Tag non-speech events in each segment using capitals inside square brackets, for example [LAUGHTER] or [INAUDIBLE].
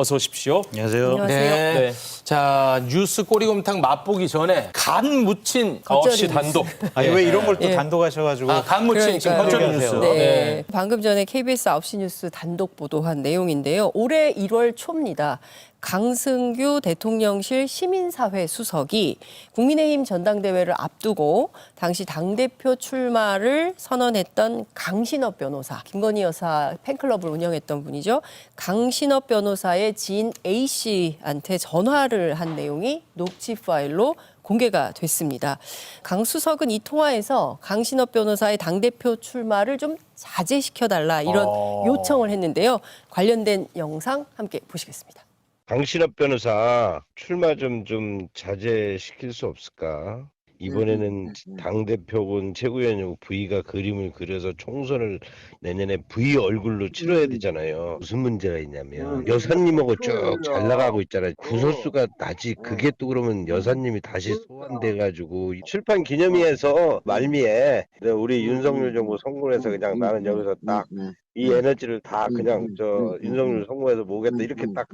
어서 오십시오. 안녕하세요. 안녕하세요. 네. 네. 자 뉴스 꼬리곰탕 맛보기 전에 간 묻힌 없이 겉절이 단독. [LAUGHS] 아니 왜 이런 걸또 예. 단독하셔가지고 아, 간 묻힌 지금 그러니까요. 겉절이 뉴스. 네. 방금 전에 KBS 9시 뉴스 단독 보도한 내용인데요. 올해 1월 초입니다. 강승규 대통령실 시민사회 수석이 국민의힘 전당대회를 앞두고 당시 당대표 출마를 선언했던 강신업 변호사, 김건희 여사 팬클럽을 운영했던 분이죠. 강신업 변호사의 지인 A 씨한테 전화를 한 내용이 녹취 파일로 공개가 됐습니다. 강 수석은 이 통화에서 강신업 변호사의 당대표 출마를 좀 자제시켜달라 이런 어. 요청을 했는데요. 관련된 영상 함께 보시겠습니다. 강신업 변호사 출마 좀 좀 자제시킬 수 없을까? 이번에는 당 대표군 최고위원이고 부의가 그림을 그려서 총선을 내년에 부의 얼굴로 치러야 되잖아요. 무슨 문제가 있냐면 여사님하고 쭉 잘 나가고 있잖아요. 구설수가 나지. 그게 또 그러면 여사님이 다시 소환돼 가지고 출판 기념회에서 말미에 우리 윤석열 정부 성공해서 그냥 나는 여기서 딱 이 에너지를 다 그냥 저 윤석열 성공해서 모으겠다. 이렇게 딱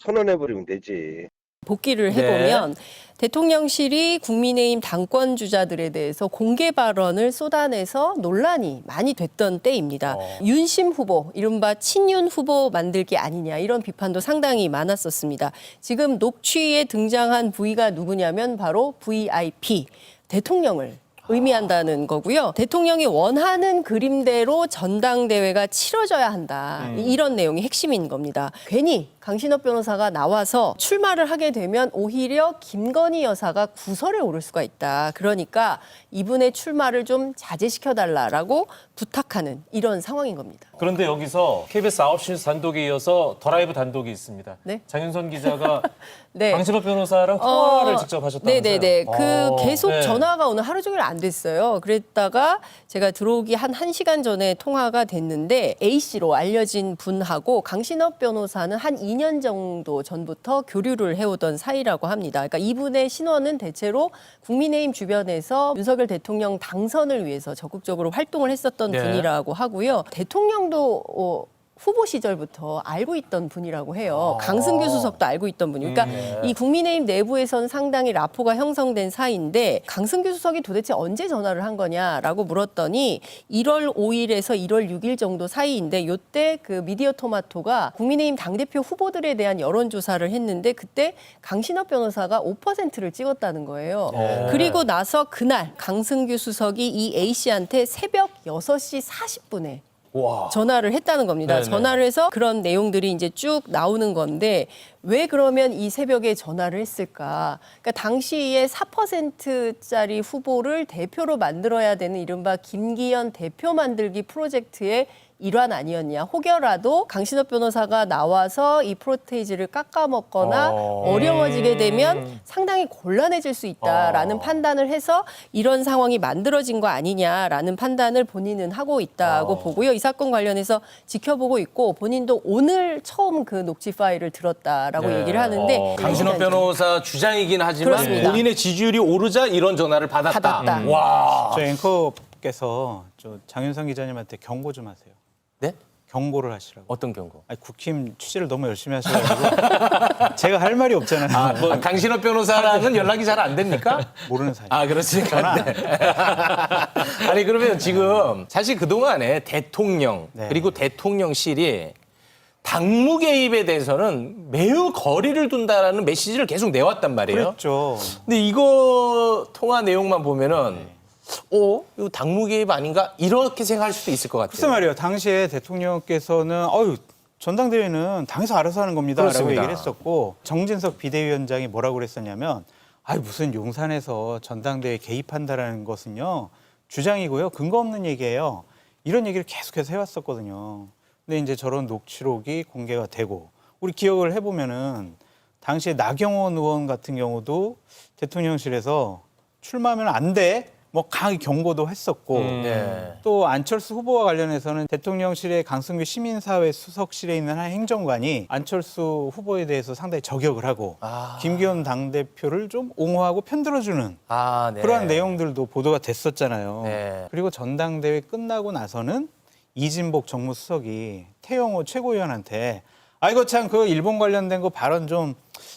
선언해버리면 되지. 복귀를 네. 해보면 대통령실이 국민의힘 당권 주자들에 대해서 공개 발언을 쏟아내서 논란이 많이 됐던 때입니다. 어. 윤심 후보, 이른바 친윤 후보 만들기 아니냐 이런 비판도 상당히 많았었습니다. 지금 녹취에 등장한 부위가 누구냐면 바로 VIP 대통령을 의미한다는 거고요. 대통령이 원하는 그림대로 전당대회가 치러져야 한다. 음. 이런 내용이 핵심인 겁니다. 괜히 강신업 변호사가 나와서 출마를 하게 되면 오히려 김건희 여사가 구설에 오를 수가 있다. 그러니까 이분의 출마를 좀 자제시켜달라라고 부탁하는 이런 상황인 겁니다. 그런데 여기서 KBS 9시 뉴스 단독에 이어서 더 라이브 단독이 있습니다. 네. 장윤선 기자가 [LAUGHS] 네. 강신업 변호사랑 통화를 어, 직접 하셨다면서요? 네네네. 그 어, 계속 네. 전화가 오늘 하루 종일 안 됐어요. 그랬다가 제가 들어오기 한 1시간 전에 통화가 됐는데 A씨로 알려진 분하고 강신업 변호사는 한 2년 정도 전부터 교류를 해오던 사이라고 합니다. 그러니까 이분의 신원은 대체로 국민의힘 주변에서 윤석열 대통령 당선을 위해서 적극적으로 활동을 했었던 네. 분이라고 하고요. 대통령도 어, 후보 시절부터 알고 있던 분이라고 해요. 강승규 수석도 알고 있던 분이. 그러니까 이 국민의힘 내부에서는 상당히 라포가 형성된 사이인데 강승규 수석이 도대체 언제 전화를 한 거냐라고 물었더니 1월 5일에서 1월 6일 정도 사이인데 요때 그 미디어 토마토가 국민의힘 당대표 후보들에 대한 여론조사를 했는데 그때 강신업 변호사가 5%를 찍었다는 거예요. 그리고 나서 그날 강승규 수석이 이 A 씨한테 새벽 6시 40분에 와. 전화를 했다는 겁니다. 네네. 전화를 해서 그런 내용들이 이제 쭉 나오는 건데 왜 그러면 이 새벽에 전화를 했을까? 그러니까 당시에 4%짜리 후보를 대표로 만들어야 되는 이른바 김기현 대표 만들기 프로젝트의 일환 아니었냐. 혹여라도 강신업 변호사가 나와서 이 프로테이지를 깎아먹거나 어. 어... 려워지게 되면 상당히 곤란해질 수 있다라는 어. 판단을 해서 이런 상황이 만들어진 거 아니냐라는 판단을 본인은 하고 있다고 어. 보고요. 이 사건 관련해서 지켜보고 있고 본인도 오늘 처음 그 녹취 파일을 들었다라고 네. 얘기를 하는데 어, 강신업 변호사 주장이긴 하지만 그렇습니다. 본인의 지지율이 오르자 이런 전화를 받았다. 받았다. 와. 저 앵커께서 저 장윤성 기자님한테 경고 좀 하세요. 네? 경고를 하시라고. 어떤 경고? 아니, 국힘 취재를 너무 열심히 하셔가지고 [LAUGHS] 제가 할 말이 없잖아요. 아, 뭐 강신업 변호사랑은 연락이 잘 안 됩니까? 모르는 사이. 아, 그렇습니까? 네. [LAUGHS] 아니, 그러면 지금 사실 그동안에 대통령, 네. 그리고 대통령실이 당무 개입에 대해서는 매우 거리를 둔다라는 메시지를 계속 내왔단 말이에요. 그랬죠. 근데 이거 통화 내용만 보면은, 네. 어? 이거 당무 개입 아닌가? 이렇게 생각할 수도 있을 것 같아요. 글쎄 말이에요. 당시에 대통령께서는 어유 전당대회는 당에서 알아서 하는 겁니다라고 그렇습니다. 얘기를 했었고 정진석 비대위원장이 뭐라고 그랬었냐면 아 무슨 용산에서 전당대회 개입한다라는 것은요 주장이고요 근거 없는 얘기예요. 이런 얘기를 계속해서 해왔었거든요. 근데 이제 저런 녹취록이 공개가 되고 우리 기억을 해보면은 당시에 나경원 의원 같은 경우도 대통령실에서 출마하면 안 돼. 뭐 강하게 경고도 했었고 네. 또 안철수 후보와 관련해서는 대통령실의 강승규 시민사회 수석실에 있는 한 행정관이 안철수 후보에 대해서 상당히 저격을 하고 아. 김기현 당대표를 좀 옹호하고 편들어주는 아, 네. 그러한 내용들도 보도가 됐었잖아요. 네. 그리고 전당대회 끝나고 나서는 이진복 정무수석이 태영호 최고위원한테 아이고 참 그 일본 관련된 거 발언 좀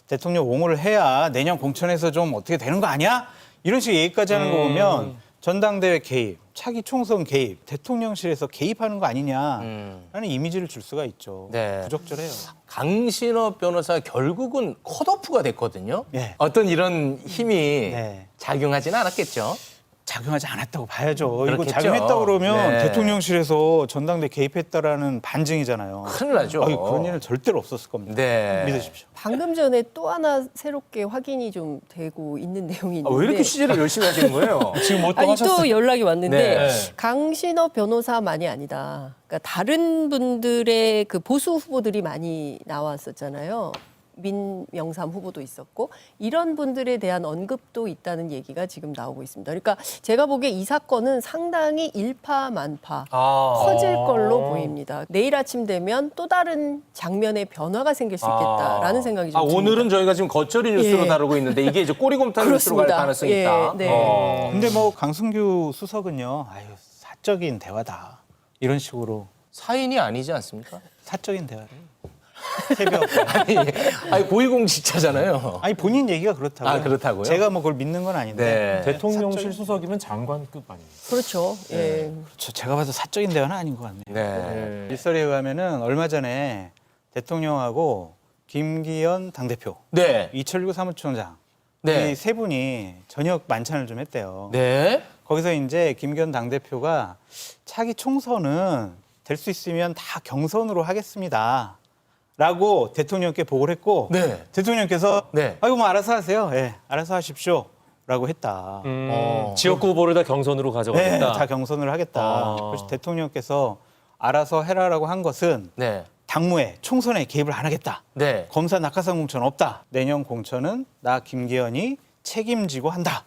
대통령 옹호를 해야 내년 공천에서 좀 어떻게 되는 거 아니야? 이런 식의 얘기까지 하는 거 음. 보면 전당대회 개입, 차기 총선 개입, 대통령실에서 개입하는 거 아니냐라는 음. 이미지를 줄 수가 있죠. 네. 부적절해요. 강신업 변호사 결국은 컷오프가 됐거든요. 네. 어떤 이런 힘이 네. 작용하지는 않았겠죠. 작용하지 않았다고 봐야죠. 이거 그렇겠죠. 작용했다 그러면 네. 대통령실에서 전당대 개입했다라는 반증이잖아요. 큰일 나죠. 아니, 그런 일은 절대로 없었을 겁니다. 네. 믿으십시오. 방금 전에 또 하나 새롭게 확인이 좀 되고 있는 내용이 있는데 아, 왜 이렇게 취재를 열심히 하시는 거예요? [LAUGHS] 지금 뭐또 아니 하셨어요? 또 연락이 왔는데 네. 강신업 변호사만이 아니다. 그러니까 다른 분들의 그 보수 후보들이 많이 나왔었잖아요. 민명삼 후보도 있었고 이런 분들에 대한 언급도 있다는 얘기가 지금 나오고 있습니다. 그러니까 제가 보기에 이 사건은 상당히 일파만파 아. 커질 걸로 보입니다. 내일 아침 되면 또 다른 장면의 변화가 생길 수 있겠다라는 생각이 좀 아, 듭니다. 오늘은 저희가 지금 겉절이 뉴스로 예. 다루고 있는데 이게 이제 꼬리곰탕 뉴스로 갈 그렇습니다. 가능성이 예, 있다. 네. 어. 근데 뭐 강승규 수석은요, 아유 사적인 대화다 이런 식으로 사인이 아니지 않습니까? 사적인 대화를 새벽 [LAUGHS] 아니, 아니 고위공직자잖아요. 아니 본인 얘기가 그렇다고요. 아, 그렇다고요? 제가 뭐 그걸 믿는 건 아닌데 네. 대통령실 사적인- 수석이면 장관급 아닙니까? 그렇죠. 예. 저 제가 봐도 사적인 대화는 아닌 것 같네요. 네. 일설에 의하면은 얼마 전에 대통령하고 김기현 당대표, 네. 이철규 사무총장 네. 이 세 분이 저녁 만찬을 좀 했대요. 네. 거기서 이제 김기현 당대표가 차기 총선은 될 수 있으면 다 경선으로 하겠습니다. 라고 대통령께 보고를 했고 네. 대통령께서 네. 아이고 뭐 알아서 하세요. 예, 알아서 하십시오. 라고 했다. 음, 어. 지역구 후보를 다 경선으로 네, 가져가겠다. 다 경선을 하겠다. 아. 그래서 대통령께서 알아서 해라라고 한 것은 네. 당무에 총선에 개입을 안 하겠다. 네. 검사 낙하산 공천 없다. 내년 공천은 나 김기현이 책임지고 한다.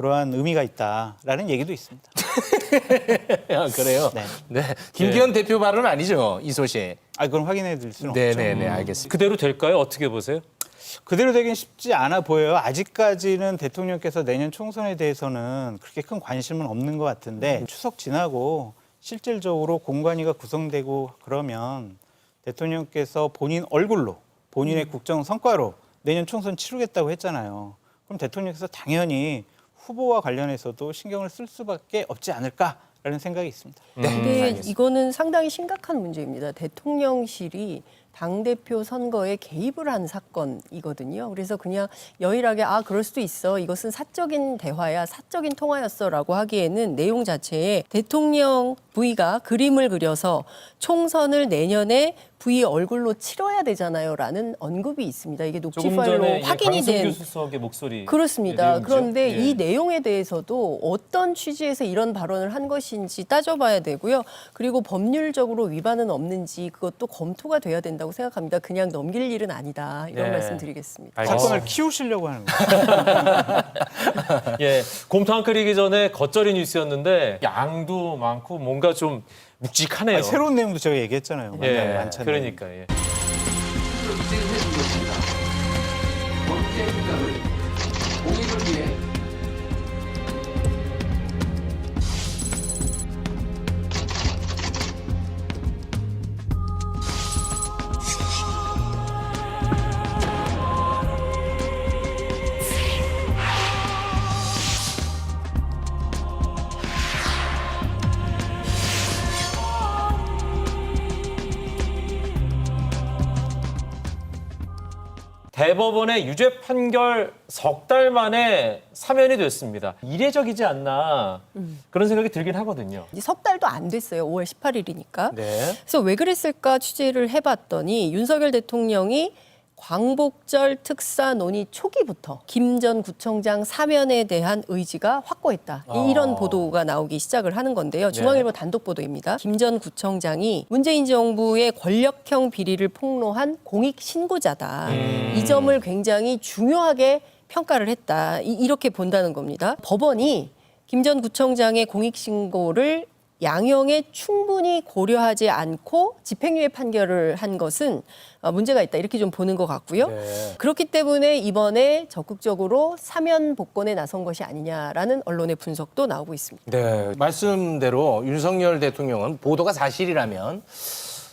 그러한 의미가 있다라는 얘기도 있습니다. [LAUGHS] 아, 그래요? 네. 네. 김기현 대표 발언은 아니죠, 이 소식. 아, 그건 확인해 드릴 수는 네, 없죠. 네, 네, 알겠습니다. 그대로 될까요? 어떻게 보세요? 그대로 되긴 쉽지 않아 보여요. 아직까지는 대통령께서 내년 총선에 대해서는 그렇게 큰 관심은 없는 것 같은데 추석 지나고 실질적으로 공관위가 구성되고 그러면 대통령께서 본인 얼굴로 본인의 국정 성과로 내년 총선 치르겠다고 했잖아요. 그럼 대통령께서 당연히 후보와 관련해서도 신경을 쓸 수밖에 없지 않을까라는 생각이 있습니다. 네. 근데 알겠습니다. 이거는 상당히 심각한 문제입니다. 대통령실이 당대표 선거에 개입을 한 사건이거든요. 그래서 그냥 여일하게 아, 그럴 수도 있어. 이것은 사적인 대화야, 사적인 통화였어 라고 하기에는 내용 자체에 대통령 부의가 그림을 그려서 총선을 내년에 부의 얼굴로 치러야 되잖아요. 라는 언급이 있습니다. 이게 녹취 파일로 이 확인이 된 수석의 목소리 그렇습니다. 내용이죠? 그런데 예. 이 내용에 대해서도 어떤 취지에서 이런 발언을 한 것인지 따져봐야 되고요. 그리고 법률적으로 위반은 없는지 그것도 검토가 돼야 된다고 생각합니다. 그냥 넘길 일은 아니다. 이런 네. 말씀드리겠습니다. 사건을 키우시려고 하는 거예요. [LAUGHS] 예, 곰탕 끓이기 전에 겉절이 뉴스였는데 양도 많고 뭔가 좀 묵직하네요. 아니, 새로운 내용도 제가 얘기했잖아요. 예, 만찬. 그러니까 예. 대 법원의 유죄 판결 석 달 만에 사면이 됐습니다. 이례적이지 않나 그런 생각이 들긴 하거든요. 이제 석 달도 안 됐어요. 5월 18일이니까. 네. 그래서 왜 그랬을까 취재를 해봤더니 윤석열 대통령이 광복절 특사 논의 초기부터 김 전 구청장 사면에 대한 의지가 확고했다. 이- 이런 아. 보도가 나오기 시작을 하는 건데요. 중앙일보 단독 보도입니다. 김 전 구청장이 문재인 정부의 권력형 비리를 폭로한 공익 신고자다. 이 점을 굉장히 중요하게 평가를 했다. 이- 이렇게 본다는 겁니다. 법원이 김 전 구청장의 공익 신고를 양형에 충분히 고려하지 않고 집행유예 판결을 한 것은 어, 문제가 있다 이렇게 좀 보는 것 같고요. 네. 그렇기 때문에 이번에 적극적으로 사면 복권에 나선 것이 아니냐라는 언론의 분석도 나오고 있습니다. 네. 말씀대로 윤석열 대통령은 보도가 사실이라면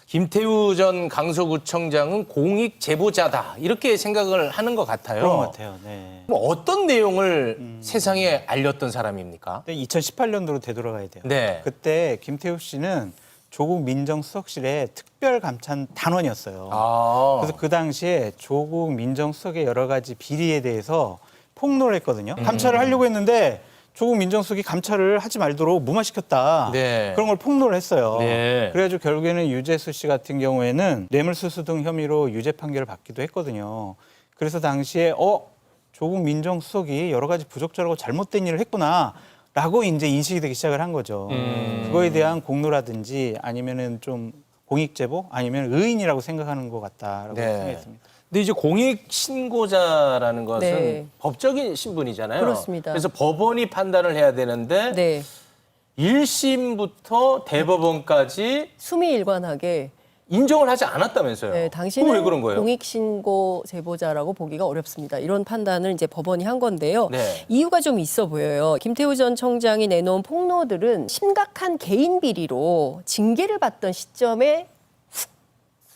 김태우 전 강서구청장은 공익 제보자다 이렇게 생각을 하는 것 같아요. 그런 것 같아요. 네. 그럼 어떤 내용을 세상에 알렸던 사람입니까? 2018년도로 되돌아가야 돼요. 네. 그때 김태우 씨는 조국 민정수석실의 특별 감찬 단원이었어요. 아. 그래서 그 당시에 조국 민정수석의 여러 가지 비리에 대해서 폭로를 했거든요. 음. 감찰을 하려고 했는데 조국 민정수석이 감찰을 하지 말도록 무마시켰다. 네. 그런 걸 폭로를 했어요. 네. 그래가지고 결국에는 유재수 씨 같은 경우에는 뇌물수수 등 혐의로 유죄 판결을 받기도 했거든요. 그래서 당시에 어 조국 민정수석이 여러 가지 부적절하고 잘못된 일을 했구나. 라고 이제 인식이 되기 시작을 한 거죠. 음. 그거에 대한 공로라든지 아니면은 좀 공익 제보 아니면 의인이라고 생각하는 것 같다라고 네. 생각했습니다. 근데 이제 공익 신고자라는 것은 네. 법적인 신분이잖아요. 그렇습니다. 그래서 법원이 판단을 해야 되는데 네. 일 1심부터 대법원까지 수미일관하게 인정을 하지 않았다면서요. 네, 당신은 왜 그런 거예요? 공익신고 제보자라고 보기가 어렵습니다. 이런 판단을 이제 법원이 한 건데요. 네. 이유가 좀 있어 보여요. 김태우 전 청장이 내놓은 폭로들은 심각한 개인 비리로 징계를 받던 시점에 훅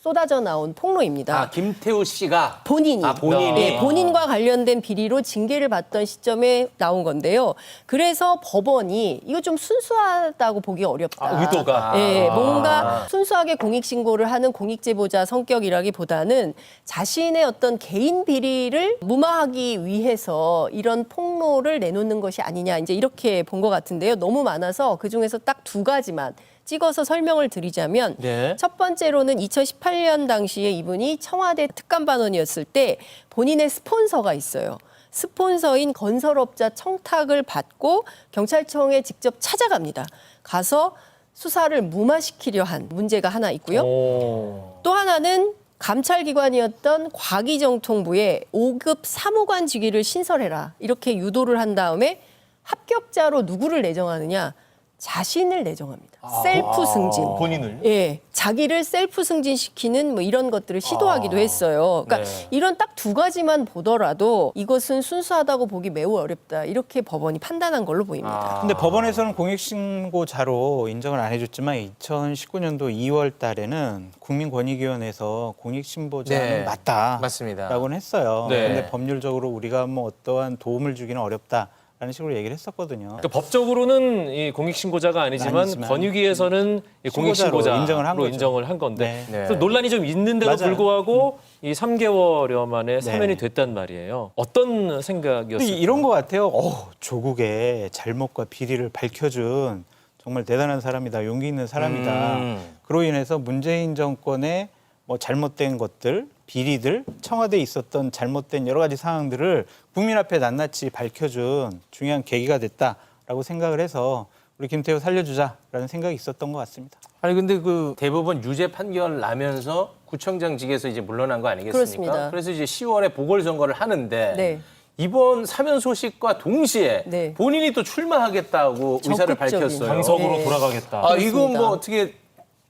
쏟아져 나온 폭로입니다. 아 김태우 씨가 본인이, 아, 본인이? 네, 본인과 관련된 비리로 징계를 받던 시점에 나온 건데요. 그래서 법원이 이거 좀 순수하다고 보기 어렵다. 아, 의도가. 예, 아. 뭔가 순수하게 공익 신고를 하는 공익 제보자 성격이라기보다는 자신의 어떤 개인 비리를 무마하기 위해서 이런 폭로를 내놓는 것이 아니냐 이제 이렇게 본 것 같은데요. 너무 많아서 그 중에서 딱 두 가지만 찍어서 설명을 드리자면 네. 첫 번째로는 2018년 당시에 이분이 청와대 특감반원이었을 때 본인의 스폰서가 있어요. 스폰서인 건설업자 청탁을 받고 경찰청에 직접 찾아갑니다. 가서 수사를 무마시키려 한 문제가 하나 있고요. 오. 또 하나는 감찰기관이었던 과기정통부에 5급 사무관 직위를 신설해라. 이렇게 유도를 한 다음에 합격자로 누구를 내정하느냐? 자신을 내정합니다. 셀프 승진. 본인을. 예, 자기를 셀프 승진시키는 뭐 이런 것들을 시도하기도 했어요. 그러니까 네. 이런 딱 두 가지만 보더라도 이것은 순수하다고 보기 매우 어렵다. 이렇게 법원이 판단한 걸로 보입니다. 근데 법원에서는 공익신고자로 인정을 안 해줬지만 2019년도 2월 달에는 국민권익위원회에서 공익신고자는 네. 맞다. 맞습니다. 라고는 했어요. 네. 근데 법률적으로 우리가 뭐 어떠한 도움을 주기는 어렵다 라는 식으로 얘기를 했었거든요. 그러니까 법적으로는 이 공익신고자가 아니지만, 아니지만 권익위에서는 이 공익신고자로 인정을 한. 인정을 한 건데 네. 네. 그래서 논란이 좀 있는데도 맞아요. 불구하고 이 3개월여 만에 사면이 네. 됐단 말이에요. 어떤 생각이었어요? 이런 것 같아요. 어, 조국의 잘못과 비리를 밝혀준 정말 대단한 사람이다. 용기 있는 사람이다. 음. 그로 인해서 문재인 정권의 뭐 잘못된 것들, 비리들, 청와대에 있었던 잘못된 여러 가지 상황들을 국민 앞에 낱낱이 밝혀준 중요한 계기가 됐다라고 생각을 해서 우리 김태우 살려주자라는 생각이 있었던 것 같습니다. 아니 근데 그 대법원 유죄 판결 나면서 구청장직에서 이제 물러난 거 아니겠습니까? 그렇습니다. 그래서 이제 10월에 보궐선거를 하는데 네. 이번 사면 소식과 동시에 네. 본인이 또 출마하겠다고 의사를 적극적인. 밝혔어요. 당석으로 네. 돌아가겠다. 아 이건. 뭐 어떻게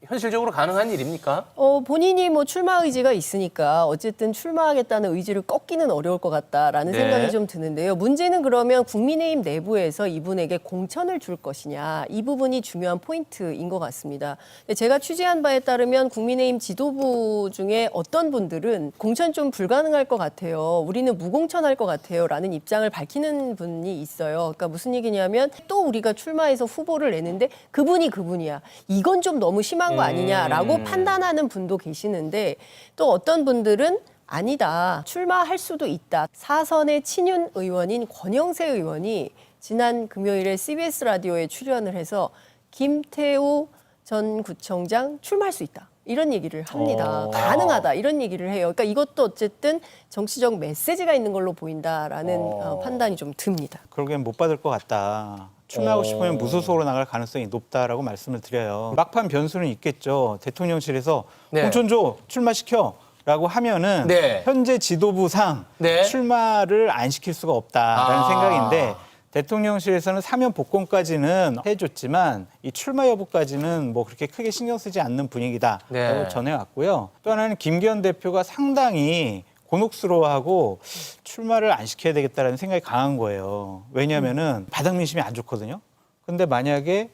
현실적으로 가능한 일입니까? 어, 본인이 뭐 출마 의지가 있으니까 어쨌든 출마하겠다는 의지를 꺾기는 어려울 것 같다라는 네. 생각이 좀 드는데요. 문제는 그러면 국민의힘 내부에서 이분에게 공천을 줄 것이냐 이 부분이 중요한 포인트인 것 같습니다. 근데 제가 취재한 바에 따르면 국민의힘 지도부 중에 어떤 분들은 공천 좀 불가능할 것 같아요. 우리는 무공천할 것 같아요라는 입장을 밝히는 분이 있어요. 그러니까 무슨 얘기냐면 또 우리가 출마해서 후보를 내는데 그분이 그분이야. 이건 좀 너무 심한 거 아니냐라고 판단하는 분도 계시는데 또 어떤 분들은 아니다. 출마할 수도 있다. 사선의 친윤 의원인 권영세 의원이 지난 금요일에 CBS 라디오에 출연을 해서 김태우 전 구청장 출마할 수 있다. 이런 얘기를 합니다. 어. 가능하다. 이런 얘기를 해요. 그러니까 이것도 어쨌든 정치적 메시지가 있는 걸로 보인다라는 어, 판단이 좀 듭니다. 그러기엔 못 받을 것 같다. 출마하고 어. 싶으면 무소속으로 나갈 가능성이 높다라고 말씀을 드려요. 막판 변수는 있겠죠. 대통령실에서 네. 공천 줘 출마시켜. 라고 하면은 네. 현재 지도부상 네. 출마를 안 시킬 수가 없다라는 아. 생각인데 대통령실에서는 사면 복권까지는 해줬지만 이 출마 여부까지는 뭐 그렇게 크게 신경 쓰지 않는 분위기다라고 네. 전해왔고요. 또 하나는 김기현 대표가 상당히 곤혹스러워하고 출마를 안 시켜야 되겠다라는 생각이 강한 거예요. 왜냐하면은 바닥 민심이 안 좋거든요. 근데 만약에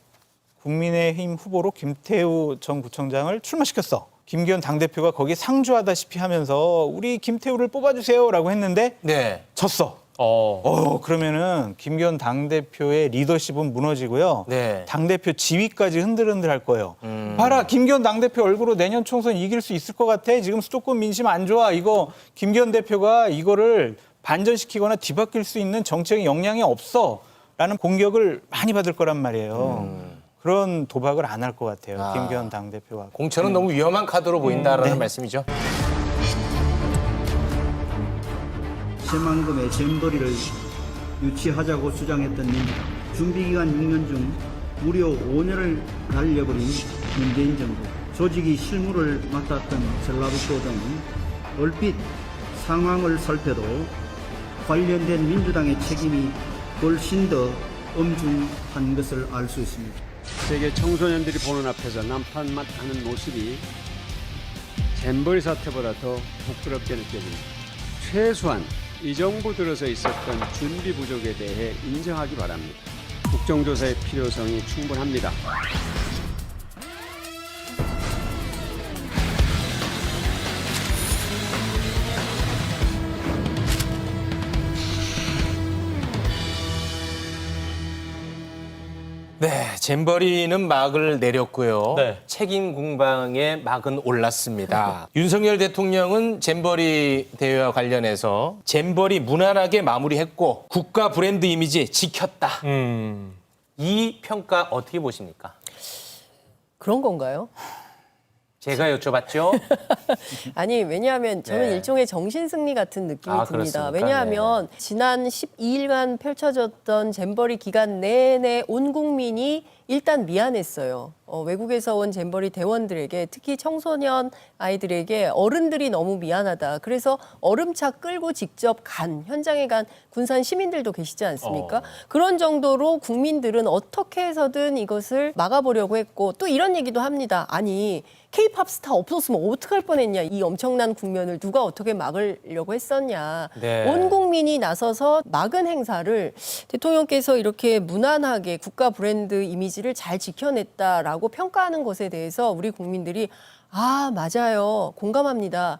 국민의힘 후보로 김태우 전 구청장을 출마시켰어. 김기현 당대표가 거기에 상주하다시피 하면서 우리 김태우를 뽑아주세요라고 했는데 네. 졌어. 어. 어 그러면은 김기현 당 대표의 리더십은 무너지고요. 네. 당 대표 지위까지 흔들흔들 할 거예요. 음. 봐라 김기현 당 대표 얼굴로 내년 총선 이길 수 있을 것 같아. 지금 수도권 민심 안 좋아. 이거 김기현 대표가 이거를 반전시키거나 뒤바뀔 수 있는 정책의 역량이 없어. 라는 공격을 많이 받을 거란 말이에요. 그런 도박을 안 할 것 같아요. 음. 아. 김기현 당 대표가. 공천은 너무 위험한 카드로 보인다라는 네. 말씀이죠. 새만금의 잼버리를 유치하자고 주장했던 민주당 준비기간 6년 중 무려 5년을 달려버린 문재인 정부 조직이 실무를 맡았던 전라북도 등은 얼핏 상황을 살펴도 관련된 민주당의 책임이 훨씬 더 엄중한 것을 알 수 있습니다. 세계 청소년들이 보는 앞에서 남탓만 하는 모습이 잼버리 사태보다 더 부끄럽게 느껴집니다. 최소한 이 정부 들어서 있었던 준비 부족에 대해 인정하기 바랍니다. 국정조사의 필요성이 충분합니다. 네, 잼버리는 막을 내렸고요. 네. 책임 공방의 막은 올랐습니다. [LAUGHS] 윤석열 대통령은 잼버리 대회와 관련해서 잼버리 무난하게 마무리했고 국가 브랜드 이미지 지켰다. 음. 이 평가 어떻게 보십니까? 그런 건가요? 제가 여쭤봤죠. [LAUGHS] 아니 왜냐하면 저는 네. 일종의 정신 승리 같은 느낌이 아, 듭니다. 그렇습니까? 왜냐하면 지난 12일간 펼쳐졌던 잼버리 기간 내내 온 국민이 일단 미안했어요. 어, 외국에서 온 잼버리 대원들에게 특히 청소년 아이들에게 어른들이 너무 미안하다. 그래서 얼음차 끌고 직접 간 현장에 간 군산 시민들도 계시지 않습니까? 어. 그런 정도로 국민들은 어떻게 해서든 이것을 막아보려고 했고 또 이런 얘기도 합니다. 아니 케이팝 스타 없었으면 어떡할 뻔했냐. 이 엄청난 국면을 누가 어떻게 막으려고 했었냐. 네. 온 국민이 나서서 막은 행사를 대통령께서 이렇게 무난하게 국가 브랜드 이미지를 잘 지켜냈다라고 평가하는 것에 대해서 우리 국민들이 아, 맞아요. 공감합니다.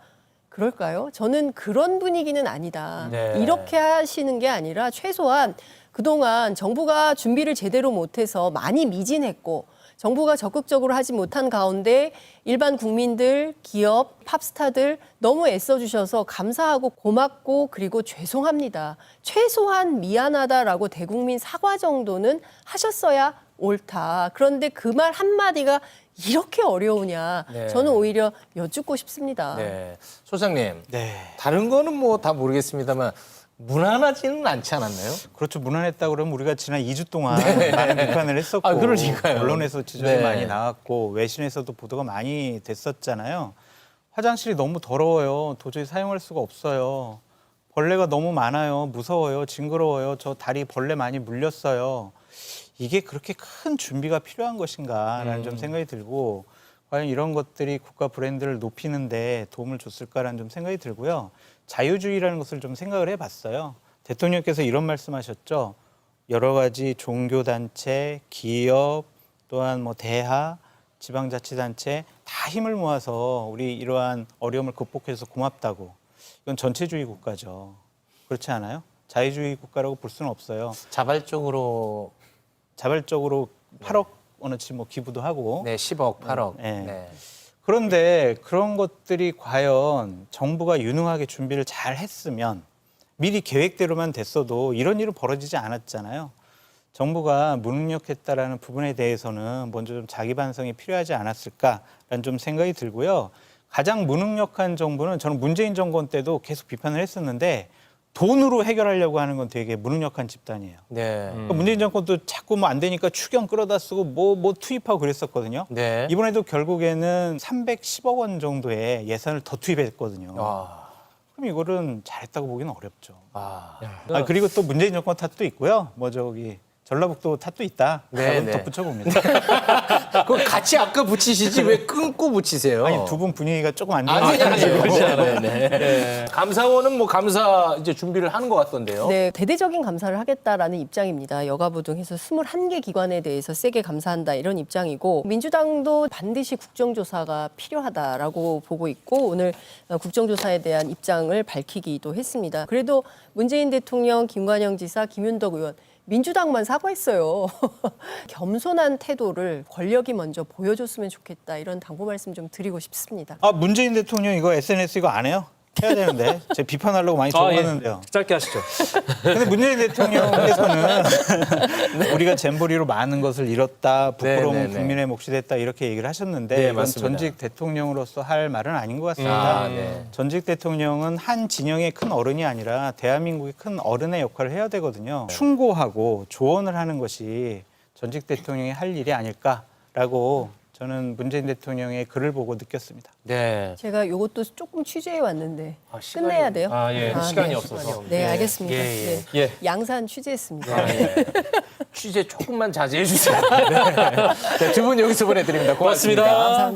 그럴까요? 저는 그런 분위기는 아니다. 네. 이렇게 하시는 게 아니라 최소한 그동안 정부가 준비를 제대로 못해서 많이 미진했고 정부가 적극적으로 하지 못한 가운데 일반 국민들, 기업, 팝스타들 너무 애써주셔서 감사하고 고맙고 그리고 죄송합니다. 최소한 미안하다라고 대국민 사과 정도는 하셨어야 옳다. 그런데 그 말 한마디가 이렇게 어려우냐. 네. 저는 오히려 여쭙고 싶습니다. 네. 소장님, 네. 다른 거는 뭐 다 모르겠습니다만 무난하지는 않지 않았나요? 그렇죠. 무난했다 그러면 우리가 지난 2주 동안 많은 비판을 했었고 아, 그러니까요. 언론에서 지적이 네. 많이 나왔고 외신에서도 보도가 많이 됐었잖아요. 화장실이 너무 더러워요. 도저히 사용할 수가 없어요. 벌레가 너무 많아요. 무서워요. 징그러워요. 저 다리 벌레 많이 물렸어요. 이게 그렇게 큰 준비가 필요한 것인가라는 좀 생각이 들고 과연 이런 것들이 국가 브랜드를 높이는데 도움을 줬을까라는 좀 생각이 들고요. 자유주의라는 것을 좀 생각을 해봤어요. 대통령께서 이런 말씀하셨죠. 여러 가지 종교 단체, 기업, 또한 뭐 대하, 지방자치단체 다 힘을 모아서 우리 이러한 어려움을 극복해서 고맙다고. 이건 전체주의 국가죠. 그렇지 않아요? 자유주의 국가라고 볼 수는 없어요. 자발적으로 자발적으로 8억 원어치 뭐 기부도 하고 네, 10억, 8억. 네. 네. 그런데 그런 것들이 과연 정부가 유능하게 준비를 잘 했으면 미리 계획대로만 됐어도 이런 일은 벌어지지 않았잖아요. 정부가 무능력했다라는 부분에 대해서는 먼저 좀 자기 반성이 필요하지 않았을까라는 좀 생각이 들고요. 가장 무능력한 정부는 저는 문재인 정권 때도 계속 비판을 했었는데 돈으로 해결하려고 하는 건 되게 무능력한 집단이에요. 네. 그러니까 문재인 정권도 자꾸 뭐 안 되니까 추경 끌어다 쓰고 뭐 뭐 투입하고 그랬었거든요. 네. 이번에도 결국에는 310억 원 정도의 예산을 더 투입했거든요. 아. 그럼 이거는 잘했다고 보기는 어렵죠. 아. 아, 그리고 또 문재인 정권 탓도 있고요. 뭐 저기 전라북도 탓도 있다. 네, 네. 덧붙여 봅니다. [LAUGHS] 그거 같이 아까 붙이시지 왜 끊고 붙이세요? 아니 두 분 분위기가 조금 안 아니, 아니, 좋아가지고. 아니, 네, [LAUGHS] 네. 감사원은 뭐 감사 이제 준비를 하는 것 같던데요. 네, 대대적인 감사를 하겠다라는 입장입니다. 여가부 등해서 21개 기관에 대해서 세게 감사한다 이런 입장이고 민주당도 반드시 국정조사가 필요하다라고 보고 있고 오늘 어, 국정조사에 대한 입장을 밝히기도 했습니다. 그래도 문재인 대통령, 김관영 지사, 김윤덕 의원 민주당만 사과했어요. [LAUGHS] 겸손한 태도를 권력이 먼저 보여줬으면 좋겠다 이런 당부 말씀 좀 드리고 싶습니다. 아 문재인 대통령 이거 SNS 이거 안 해요? 해야 되는데 제 비판하려고 많이 아, 예. 적었는데요. 짧게 하시죠. 근데 문재인 대통령께서는 [LAUGHS] 우리가 잼버리로 많은 것을 잃었다, 부끄러움은 네, 네, 네. 국민의 몫이 됐다 이렇게 얘기를 하셨는데 네, 이건 맞습니다. 전직 대통령으로서 할 말은 아닌 것 같습니다. 아, 네. 전직 대통령은 한 진영의 큰 어른이 아니라 대한민국의 큰 어른의 역할을 해야 되거든요. 충고하고 조언을 하는 것이 전직 대통령이 할 일이 아닐까라고 저는 문재인 대통령의 글을 보고 느꼈습니다. 네. 제가 이것도 조금 취재해 왔는데 아, 시간이- 끝내야 돼요. 아, 예. 시간이 없어서. 네, 알겠습니다. 예, 예. 네. 예. 양산 취재했습니다. 아, 예. [LAUGHS] 취재 조금만 자제해 주세요. [LAUGHS] 네. 두분 여기서 보내드립니다 고맙습니다. 고맙습니다.